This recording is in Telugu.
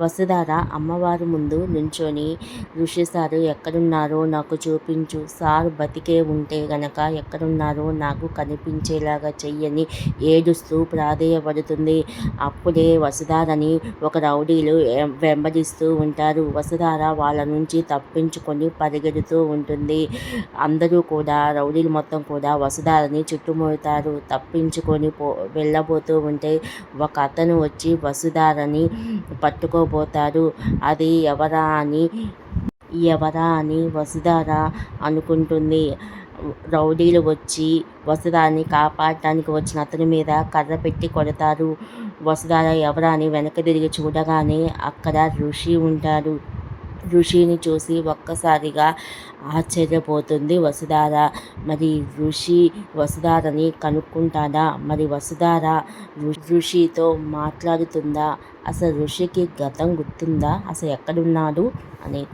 వసుధార అమ్మవారి ముందు నుంచొని ఋషి సారు ఎక్కడున్నారో నాకు చూపించు. సార్ బతికే ఉంటే గనక ఎక్కడున్నారో నాకు కనిపించేలాగా చెయ్యని ఏడుస్తూ ప్రాధేయపడుతుంది. అప్పుడే వసుధారని ఒక రౌడీలు వెంబడిస్తూ ఉంటారు. వసుధార వాళ్ళ నుంచి తప్పించుకొని పరిగెడుతూ ఉంటుంది. అందరూ కూడా రౌడీలు మొత్తం కూడా వసుధారని చుట్టుముడతారు. తప్పించుకొని పో వెళ్ళబోతూ ఉంటే ఒక అతను వచ్చి వసుధారని పట్టుకో పట్టుకోబోతాడు అది ఎవరా అని ఎవరా అని వసుధారా అనుకుంటుంది. రౌడీలు వచ్చి వసుధారని కాపాడటానికి వచ్చిన అతని మీద కర్ర పెట్టి కొడతారు. వసుధార ఎవరా అని వెనక తిరిగి చూడగానే అక్కడ ఋషి ఉంటాడు. ఋషిని చూసి ఒక్కసారిగా ఆశ్చర్యపోతుంది. వసుధార మరి ఋషి వసుధారని కనుక్కుంటాడా? మరి వసుధార ఋషితో మాట్లాడుతుందా? అసలు ఋషికి గతం గుర్తుందా? అసలు ఎక్కడున్నాడు? అని